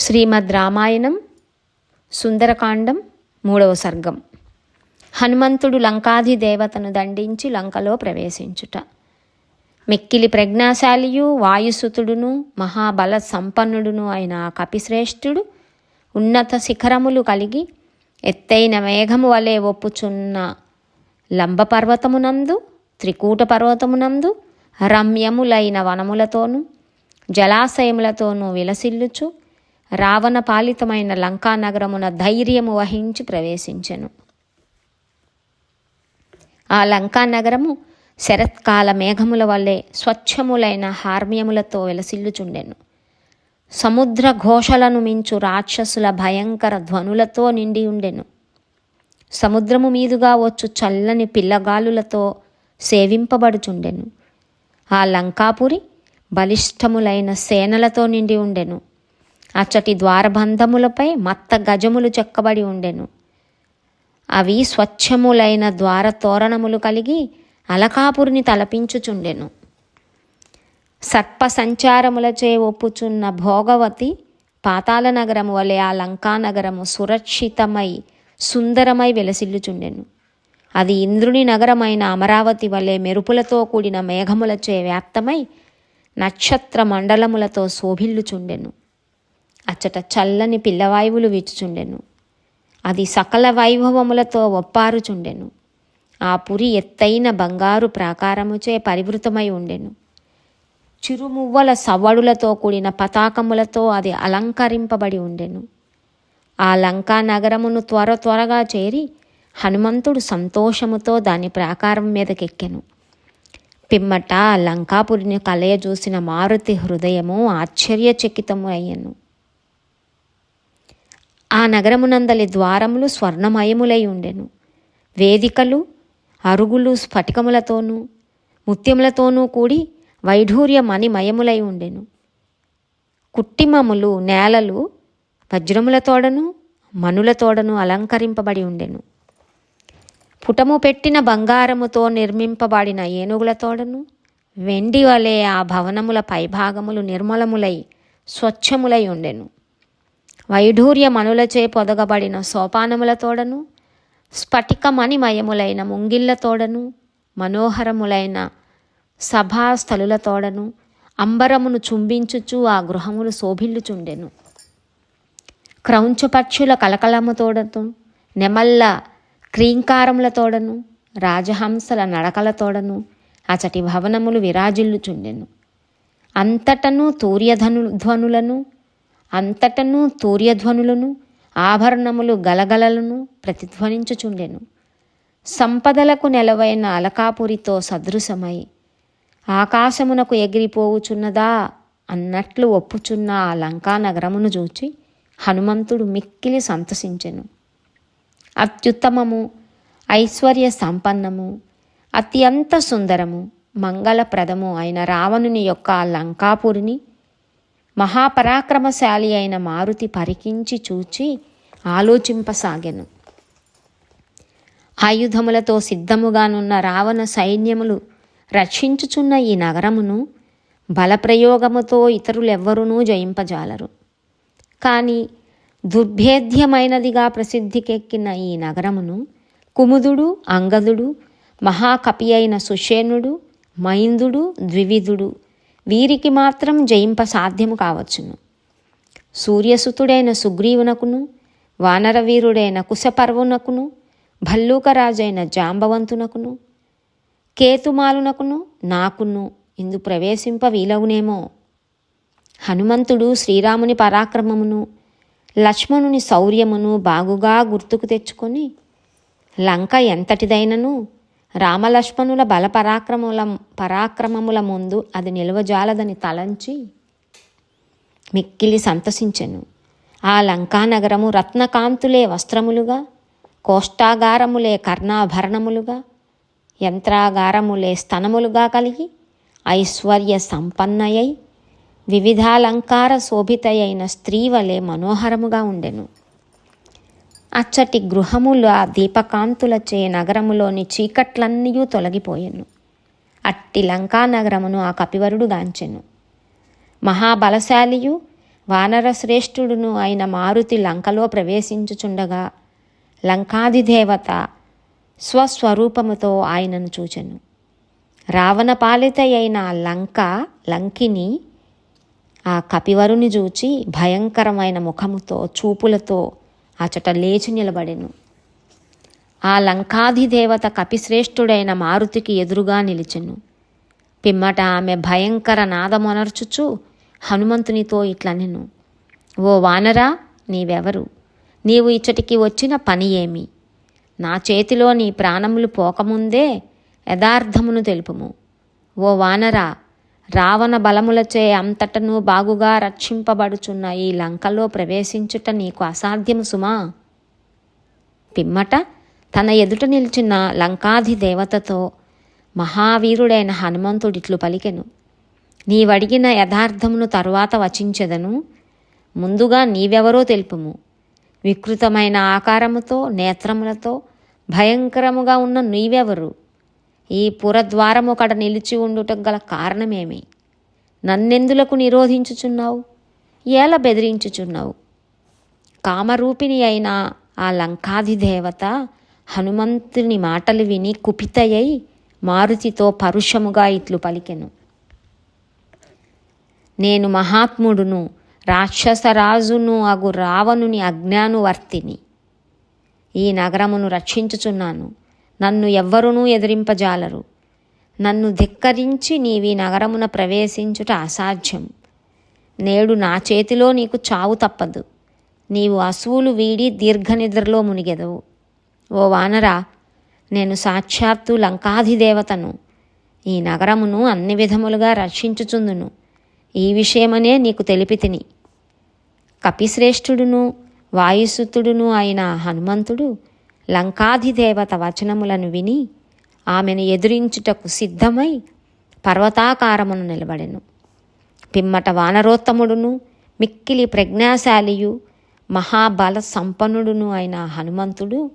శ్రీమద్ రామాయణం సుందరకాండం మూడవ సర్గం. హనుమంతుడు లంకాధి దేవతను దండించి లంకలో ప్రవేశించుట. మిక్కిలి ప్రజ్ఞాశాలియు వాయుసుతుడును మహాబల సంపన్నుడును అయిన కపిశ్రేష్ఠుడు ఉన్నత శిఖరములు కలిగి ఎత్తైన మేఘము వలె ఒప్పుచున్న లంబపర్వతమునందు త్రికూట పర్వతమునందు రమ్యములైన వనములతోనూ జలాశయములతోనూ విలసిల్లుచు రావణ పాలితమైన లంకా నగరమున ధైర్యము వహించి ప్రవేశించెను. ఆ లంకా నగరము శరత్కాల మేఘముల వల్లే స్వచ్ఛములైన హార్మ్యములతో వెలసిల్లుచుండెను. సముద్ర ఘోషలను మించు రాక్షసుల భయంకర ధ్వనులతో నిండి ఉండెను. సముద్రము మీదుగా వచ్చు చల్లని పిల్లగాలులతో సేవింపబడుచుండెను. ఆ లంకాపురి బలిష్టములైన సేనలతో నిండి ఉండెను. అచ్చటి ద్వారబంధములపై మత్త గజములు చెక్కబడి ఉండెను. అవి స్వచ్ఛములైన ద్వార తోరణములు కలిగి అలకాపురిని తలపించుచుండెను. సర్ప సంచారములచే ఒప్పుచున్న భోగవతి పాతాల నగరము వలె ఆ లంకా నగరము సురక్షితమై సుందరమై వెలసిల్లుచుండెను. అది ఇంద్రుని నగరమైన అమరావతి వలె మెరుపులతో కూడిన మేఘములచే వ్యాప్తమై నక్షత్ర మండలములతో శోభిల్లుచుండెను. అచ్చట చల్లని పిల్లవాయువులు వీచుచుండెను. అది సకల వైభవములతో ఒప్పారుచుండెను. ఆ పురి ఎత్తైన బంగారు ప్రాకారముచే పరివృతమై ఉండెను. చిరుమువ్వల సవ్వడులతో కూడిన పతాకములతో అది అలంకరింపబడి ఉండెను. ఆ లంకా నగరమును త్వర త్వరగా చేరి హనుమంతుడు సంతోషముతో దాని ప్రాకారం మీదకెక్కెను. పిమ్మట లంకాపురిని కలయ చూసిన మారుతి హృదయము ఆశ్చర్యచకితము అయ్యను. ఆ నగరమునందలి ద్వారములు స్వర్ణమయములై ఉండెను. వేదికలు అరుగులు స్ఫటికములతోనూ ముత్యములతోనూ కూడి వైఢూర్య మణిమయములై ఉండెను. కుట్టిమములు నేలలు వజ్రములతోడను మనులతోడను అలంకరింపబడి ఉండెను. పుటము పెట్టిన బంగారముతో నిర్మింపబడిన ఏనుగులతోడను వెండి వలె ఆ భవనముల పైభాగములు నిర్మలములై స్వచ్ఛములై ఉండెను. వైఢూర్య మనులచే పొదగబడిన సోపానములతోడను స్ఫటికమణిమయములైన ముంగిళ్ళతోడను మనోహరములైన సభాస్థలులతోడను అంబరమును చుంబించుచు ఆ గృహములు శోభిల్లుచుండెను. క్రౌంచపక్షుల కలకలముతోడను నెమల్ల క్రీంకారములతోడను రాజహంసల నడకలతోడను అచటి భవనములు విరాజిల్లుచుండెను. అంతటను తూర్యధను ధ్వనులను అంతటను తూర్యధ్వనులను ఆభరణములు గలగలలను ప్రతిధ్వనించుచుండెను. సంపదలకు నెలవైన అలకాపురితో సదృశమై ఆకాశమునకు ఎగిరిపోవుచున్నదా అన్నట్లు ఒప్పుచున్న ఆ లంకా నగరమును చూచి హనుమంతుడు మిక్కిలి సంతసించెను. అత్యుత్తమము ఐశ్వర్య సంపన్నము అత్యంత సుందరము మంగళప్రదము అయిన రావణుని యొక్క లంకాపురిని మహాపరాక్రమశాలి అయిన మారుతి పరికించి చూచి ఆలోచింపసాగెను. ఆయుధములతో సిద్ధముగానున్న రావణ సైన్యములు రక్షించుచున్న ఈ నగరమును బలప్రయోగముతో ఇతరులెవ్వరునూ జయింపజాలరు. కానీ దుర్భేద్యమైనదిగా ప్రసిద్ధికెక్కిన ఈ నగరమును కుముదుడు అంగదుడు మహాకపి అయిన సుషేనుడు మైందుడు ద్వివిధుడు వీరికి మాత్రం జయింప సాధ్యము కావచ్చును. సూర్యసుతుడైన సుగ్రీవునకును వానరవీరుడైన కుశపర్వునకును భల్లూకరాజైన జాంబవంతునకును కేతుమాలునకును నాకును ఇందు ప్రవేశింప వీలవునేమో. హనుమంతుడు శ్రీరాముని పరాక్రమమును లక్ష్మణుని శౌర్యమును బాగుగా గుర్తుకు తెచ్చుకొని లంక ఎంతటిదైనను రామలక్ష్మణుల బలపరాక్రముల పరాక్రమముల ముందు అది నిలవజాలదని తలంచి మిక్కిలి సంతసించెను. ఆ లంకానగరము రత్నకాంతులే వస్త్రములుగా కోష్టాగారములే కర్ణాభరణములుగా యంత్రాగారములే స్తనములుగా కలిగి ఐశ్వర్య సంపన్నయై వివిధాలంకార శోభితయైన స్త్రీ వలె మనోహరముగా ఉండెను. అచ్చటి గృహములు ఆ దీపకాంతులచే నగరములోని చీకట్లన్నీ తొలగిపోయెను. అట్టి లంకా నగరమును ఆ కపివరుడు గాంచెను మహాబలశాలియు వానర శ్రేష్ఠుడును అయిన మారుతి లంకలో ప్రవేశించుచుండగా లంకాధిదేవత స్వస్వరూపముతో ఆయనను చూచెను. రావణ పాలిత అయిన లంక లంకిని ఆ కపివరుని చూచి భయంకరమైన ముఖముతో చూపులతో అచట లేచి నిలబడెను. ఆ లంకాధిదేవత కపిశ్రేష్ఠుడైన మారుతికి ఎదురుగా నిలిచెను. పిమ్మట ఆమె భయంకర నాదమొనర్చుచు హనుమంతునితో ఇట్లనెను ఓ వానరా నీవెవరు? నీవు ఇచ్చటికి వచ్చిన పని ఏమి? నా చేతిలో నీ ప్రాణములు పోకముందే యథార్థమును తెలుపుము. ఓ వానరా రావణ బలములచే అంతటను బాగుగా రక్షింపబడుచున్న ఈ లంకలో ప్రవేశించుట నీకు అసాధ్యము సుమా. పిమ్మట తన ఎదుట నిలిచిన లంకాధి దేవతతో మహావీరుడైన హనుమంతుడిట్లు పలికెను. నీవడిగిన యథార్థమును తరువాత వచించెదను. ముందుగా నీవెవరో తెలుపుము. వికృతమైన ఆకారముతో నేత్రములతో భయంకరముగా ఉన్న నీవెవరు? ఈ పురద్వారము కడ నిలిచి ఉండుట గల కారణమేమి? నన్నెందులకు నిరోధించుచున్నావు? ఏల బెదిరించుచున్నావు? కామరూపిణి అయిన ఆ లంకాధిదేవత హనుమంతుని మాటలు విని కుపితయై మారుతితో పరుషముగా ఇట్లు పలికెను. నేను మహాత్ముడును రాక్షసరాజును అగు రావణుని అజ్ఞానువర్తిని. ఈ నగరమును రక్షించుచున్నాను. నన్ను ఎవ్వరునూ ఎదిరింపజాలరు. నన్ను ధిక్కరించి నీవి నగరమున ప్రవేశించుట అసాధ్యం. నేడు నా చేతిలో నీకు చావు తప్పదు. నీవు అసువులు వీడి దీర్ఘనిద్రలో మునిగెదవు. ఓ వానరా నేను సాక్షాత్తు లంకాధిదేవతను. ఈ నగరమును అన్ని విధములుగా రక్షించుచుందును. ఈ విషయమనే నీకు తెలిపి తిని కపిశ్రేష్ఠుడును వాయుసుతుడును అయిన హనుమంతుడు లంకాధిదేవత వచనములను విని ఆమెను ఎదురించుటకు సిద్ధమై పర్వతాకారమును నిలబడెను. పిమ్మట వానరోత్తముడును మిక్కిలి ప్రజ్ఞాశాలియు మహాబల సంపన్నుడును అయిన హనుమంతుడు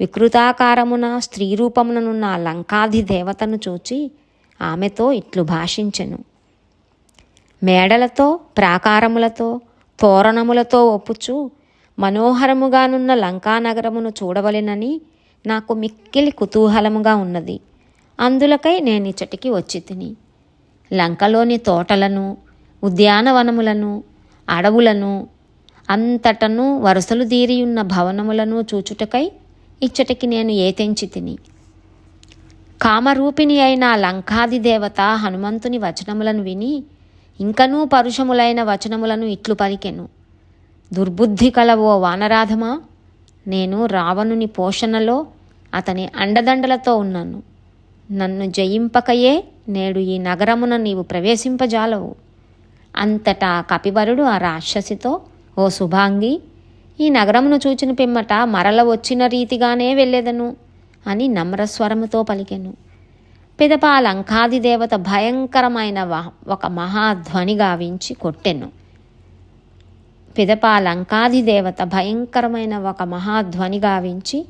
వికృతాకారమున స్త్రీ రూపముననున్న లంకాధి దేవతను చూచి ఆమెతో ఇట్లు భాషించెను. మేడలతో ప్రాకారములతో తోరణములతో ఒప్పుచు మనోహరముగానున్న లంకానగరమును చూడవలెనని నాకు మిక్కిలి కుతూహలముగా ఉన్నది. అందులకై నేను ఇచ్చటికి వచ్చి తిని లంకలోని తోటలను ఉద్యానవనములను అడవులను అంతటను వరుసలు దీరియున్న భవనములను చూచుటకై ఇచ్చటికి నేను ఏతెంచి తిని కామరూపిణి అయిన లంకాది దేవత హనుమంతుని వచనములను విని ఇంకనూ పరుషములైన వచనములను ఇట్లు పలికెను. దుర్బుద్ధి కల ఓ వానరాధమా? నేను రావణుని పోషణలో అతని అండదండలతో ఉన్నాను. నన్ను జయింపకయే నేడు ఈ నగరమున నీవు ప్రవేశింపజాలవు. అంతటా కపివరుడు ఆ రాక్షసితో ఓ శుభాంగి ఈ నగరమును చూచిన పిమ్మట మరల వచ్చిన రీతిగానే వెళ్ళేదను అని నమ్రస్వరముతో పలికెను. పిదప లంకాది దేవత భయంకరమైన ఒక మహాధ్వని గావించి కొట్టెను. పిదప ఆ లంకాది దేవత భయంకరమైన ఒక మహాధ్వని గావించి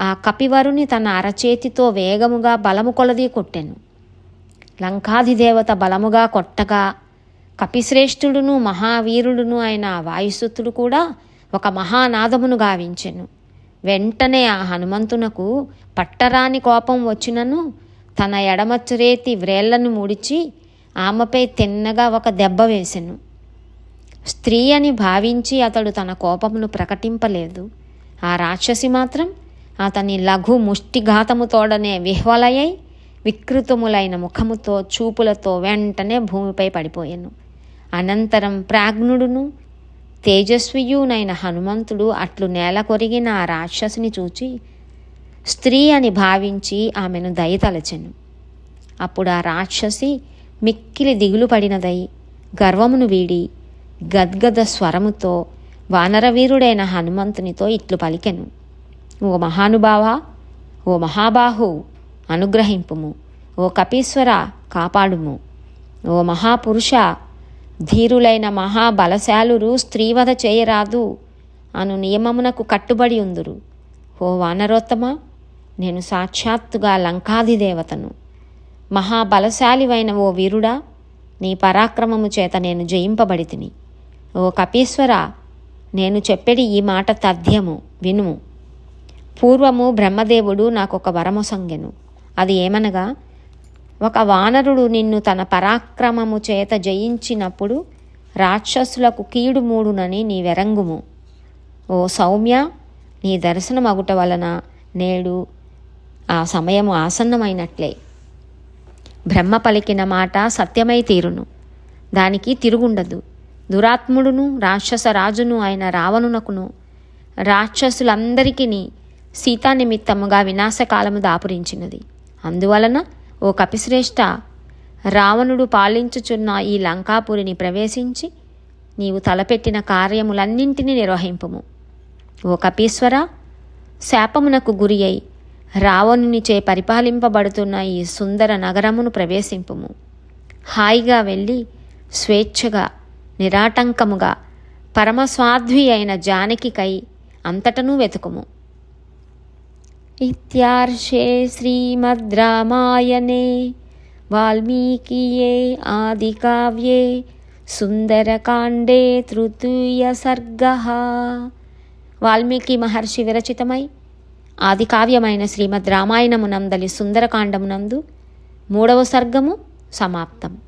ఆ కపివరుని తన అరచేతితో వేగముగా బలము కొలది కొట్టెను. లంకాది దేవత బలముగా కొట్టగా కపిశ్రేష్ఠుడును మహావీరుడును అయిన వాయుసుతుడు కూడా ఒక మహానాదమును గావించెను. వెంటనే ఆ హనుమంతునకు పట్టరాని కోపం వచ్చినను తన ఎడమచరేతి వ్రేళ్ళను ముడిచి ఆమెపై తిన్నగా ఒక దెబ్బ వేసెను. స్త్రీ అని భావించి అతడు తన కోపమును ప్రకటింపలేదు. ఆ రాక్షసి మాత్రం అతని లఘు ముష్టిఘాతముతోడనే విహ్వలయ్యై వికృతములైన ముఖముతో చూపులతో వెంటనే భూమిపై పడిపోయాను. అనంతరం ప్రాజ్ఞుడును తేజస్వియునైన హనుమంతుడు అట్లు నేల కొరిగిన ఆ రాక్షసుని చూచి స్త్రీ అని భావించి ఆమెను దయతలచెను అప్పుడు ఆ రాక్షసి మిక్కిలి దిగులు పడినదై గర్వమును వీడి గద్గద స్వరముతో వానరవీరుడైన హనుమంతునితో ఇట్లు పలికెను. ఓ మహానుభావ ఓ మహాబాహు అనుగ్రహింపుము. ఓ కపీశ్వర కాపాడుము. ఓ మహాపురుష ధీరులైన మహాబలశాలురు స్త్రీవధ చేయరాదు అను నియమమునకు కట్టుబడి ఉందురు. ఓ వానరోత్తమ నేను సాక్షాత్తుగా లంకాది దేవతను. మహాబలశాలివైన ఓ వీరుడా నీ పరాక్రమము చేత నేను జయింపబడితిని. ఓ కపీశ్వర నేను చెప్పేది ఈ మాట తథ్యము వినుము. పూర్వము బ్రహ్మదేవుడు నాకు ఒక వరము సంగెను అది ఏమనగా ఒక వానరుడు నిన్ను తన పరాక్రమము చేత జయించినప్పుడు రాక్షసులకు కీడు మూడునని నీ వెరంగుము ఓ సౌమ్య నీ దర్శనమగుట వలన నేడు ఆ సమయము ఆసన్నమైనట్లే. బ్రహ్మ పలికిన మాట సత్యమై తీరును. దానికి తిరుగుండదు. దురాత్ముడును రాక్షస రాజును అయిన రావణునకును రాక్షసులందరికీ సీతా నిమిత్తముగా వినాశకాలము దాపురించినది. అందువలన ఓ కపిశ్రేష్ఠ రావణుడు పాలించుచున్న ఈ లంకాపురిని ప్రవేశించి నీవు తలపెట్టిన కార్యములన్నింటినీ నిర్వహింపుము. ఓ కపీశ్వర శాపమునకు గురి అయి రావణునిచే పరిపాలింపబడుతున్న ఈ సుందర నగరమును ప్రవేశింపుము. హాయిగా వెళ్ళి స్వేచ్ఛగా నిరాటంకముగా పరమస్వాధ్వి అయిన జానకికై అంతటను వెతుకుము. ఇత్యార్షే శ్రీమద్ రామాయణే వాల్మీకియే ఆదికావ్యే సుందరకాండే తృతీయ సర్గ. వాల్మీకి మహర్షి విరచితమై ఆది కావ్యమైన శ్రీమద్ రామాయణమునందలి సుందరకాండమునందు మూడవ సర్గము సమాప్తం.